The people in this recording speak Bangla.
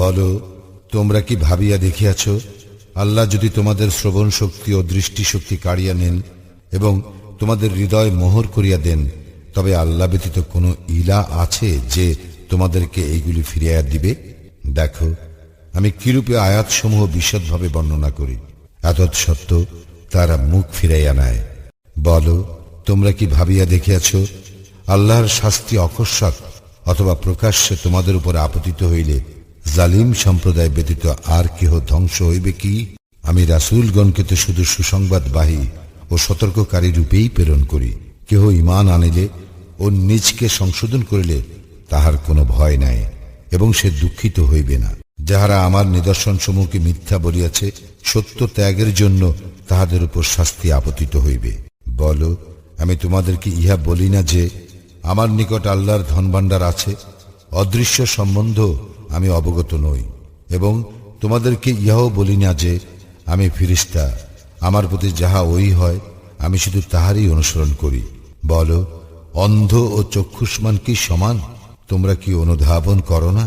বলো, তোমরা কি ভাবিয়া দেখিয়াছ, আল্লাহ যদি তোমাদের শ্রবণ শক্তি ও দৃষ্টি শক্তি কাড়িয়া নেন এবং তোমাদের হৃদয় মোহর করিয়া দেন, তবে আল্লাহ ব্যতীত কোনো ইলা আছে যে তোমাদেরকে এইগুলি ফিরিয়া দিবে? দেখো, আমি কিরূপে আয়াতসমূহ বিশদভাবে বর্ণনা করি এতৎসত্ত্ব তারা মুখ ফিরাইয়া নেয়। বলো, তোমরা কি ভাবিয়া দেখিয়াছ, আল্লাহর শাস্তি অকস্মাৎ অথবা প্রকাশ্যে তোমাদের উপর আপতিত হইলে জালিম সম্প্রদায় ব্যতীত আর কেহ ধ্বংস হইবে কি? আমি রাসূলগণকে তো শুধু সুসংবাদ সুসংবাদবাহী ও সতর্ককারী রূপেই প্রেরণ করি। কেহ ইমান আনিলে ও নিজকে সংশোধন করিলে তাহার কোনো ভয় নাই এবং সে দুঃখিত হইবে না। যাহারা আমার নিদর্শন সমূহকে মিথ্যা বলিয়াছে, সত্য ত্যাগের জন্য তাহাদের উপর শাস্তি আপতিত হইবে। বলো, আমি তোমাদেরকে ইহা বলি না যে, আমার নিকট আল্লাহর ধনভাণ্ডার আছে, অদৃশ্য সম্বন্ধ আমি অবগত নই এবং তোমাদেরকে ইহাও বলি না যে আমি ফিরিস্তা। আমার প্রতি যাহা ওই হয়, আমি শুধু তাহারই অনুসরণ করি। বলো, অন্ধ ও চক্ষুষ্মান কি সমান? তোমরা কি অনুধাবন করো না?